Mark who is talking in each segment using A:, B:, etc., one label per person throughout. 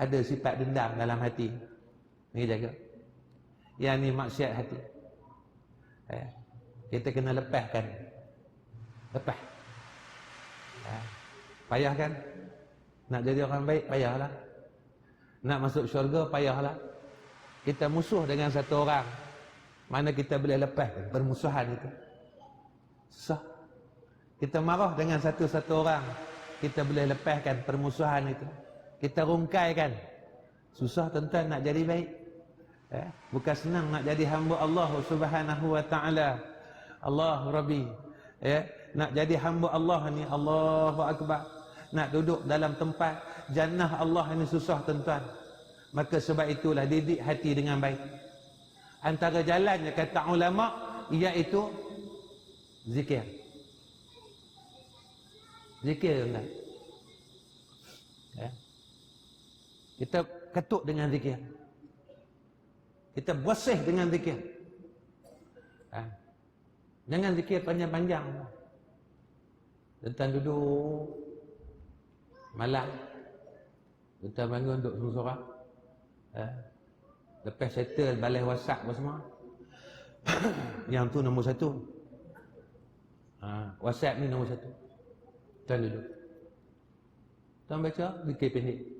A: ada sifat dendam dalam hati. Ni jaga yang ni maksiat hati. Eh, kita kena lepaskan. Lepas eh, payah kan nak jadi orang baik payahlah. Nak masuk syurga payahlah. Kita musuh dengan satu orang. Mana kita boleh lepas permusuhan itu? Susah. Kita marah dengan satu-satu orang. Kita boleh lepaskan permusuhan itu kita rungkaikan susah tuan nak jadi baik. Eh? bukan senang nak jadi hamba Allah subhanahu wa ta'ala. Allah Rabbi. Eh? nak jadi hamba Allah ni Allahu Akbar. Nak duduk dalam tempat jannah Allah ini susah tuan-tuan. Maka sebab itulah didik hati dengan baik. Antara jalannya kata ulama iaitu zikir. Zikir tuan ya. Kita ketuk dengan zikir. Kita bersih dengan zikir. Ha. jangan zikir panjang-panjang. Tentang duduk. Malam. Kita bangun duduk sorang-sorang eh? lepas settle balai whatsapp apa semua. Yang tu nombor satu. Ha, whatsapp ni nombor satu. Tuan duduk. Tuan baca zikir pendek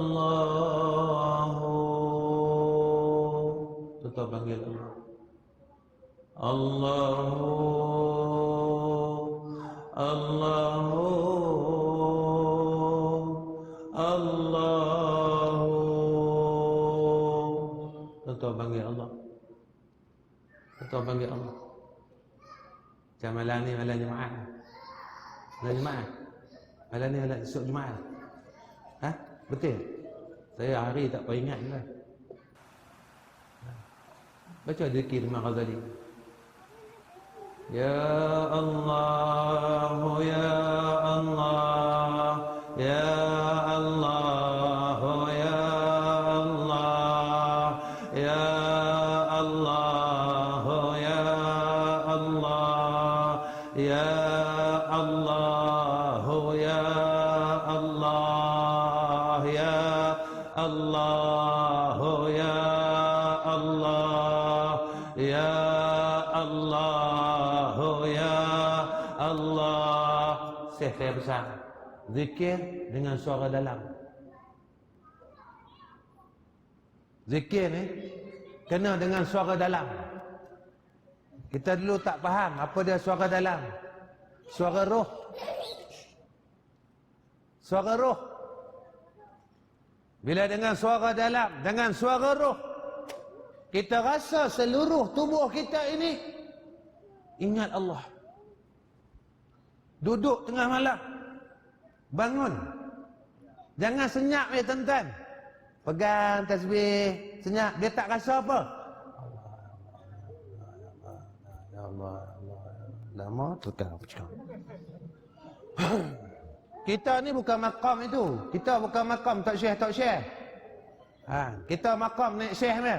A: panggil Allah. Allahu Allahu Allahu. Tetap panggil Allah? Tetap panggil Allah? Macam malam ni malam Jumaat Malam Jumaat Malam ni malam esok Jumaat Ha? Betul? Saya hari tak payah ingat lah. Baca zikir Imam Ghazali. Ya Allah, Ya Allah, Ya Allah, Ya Allah. Saya besar. Zikir dengan suara dalam. Zikir ni kena dengan suara dalam. Kita dulu tak faham apa dia suara dalam. Suara roh. Suara roh. Bila dengan suara dalam, dengan suara roh, kita rasa seluruh tubuh kita ini ingat Allah. Duduk tengah malam. Bangun. Jangan senyap ya tuan-tuan. Pegang tasbih, senyap. Dia tak rasa apa. Ya ya Allah. Lama tukar pecah. Kita ni bukan makam itu. Kita bukan makam tak syekh tak syekh. Ha, kita makam naik syekh ni.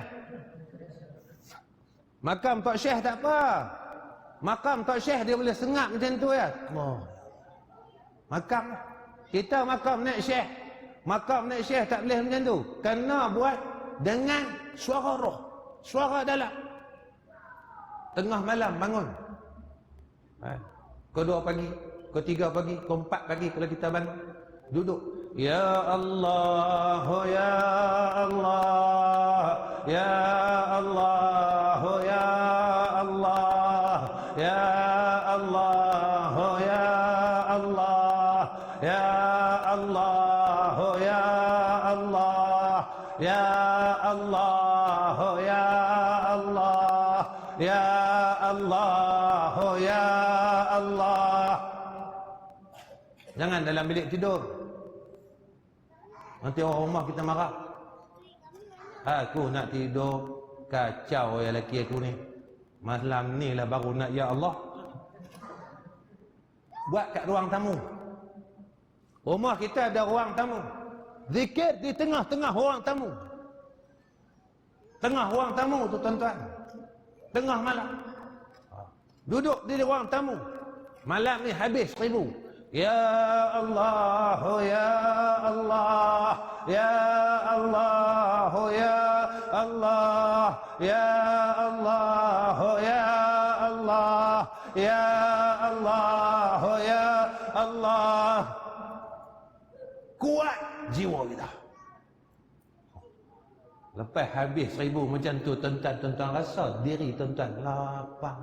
A: Makam tak syekh tak apa. Makam tak syekh dia boleh sengap macam tu ya. Allah. Makam kita makam naik syekh. Makam naik syekh tak boleh macam tu. Kena buat dengan suara roh. Suara dalam. Tengah malam bangun. Ha. Kedua pagi, ketiga pagi, keempat pagi kalau kita bangun. Duduk. Ya Allah, Ya Allah, Ya Allah, Allah, Ya Allah, Ya Allah, Ya Allah, Ya Allah, Ya Allah, Ya Allah. Jangan dalam bilik tidur. Nanti orang rumah kita marah. Aku nak tidur kacau ya lelaki aku ni. Malam ni lah baru nak ya Allah. Buat kat ruang tamu. Rumah kita ada ruang tamu. Zikir di tengah-tengah ruang tamu. Tengah ruang tamu tu tuan-tuan. Tengah malam. Duduk di ruang tamu. Malam ni habis seribu. Ya Allah, Ya Allah, Ya Allah, Ya Allah, Ya Allah, Ya Allah, Ya Allah, Ya Kuat jiwa kita. Lepas habis seribu macam tu tuan-tuan tuan-tuan rasa diri tuan-tuan lapang.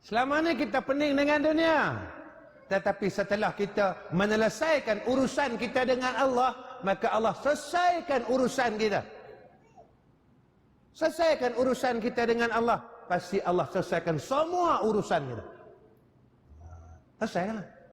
A: Selama ni kita pening dengan dunia. Tetapi setelah kita menyelesaikan urusan kita dengan Allah, maka Allah selesaikan urusan kita. Selesaikan urusan kita dengan Allah, pasti Allah selesaikan semua urusan kita. Selesaikanlah.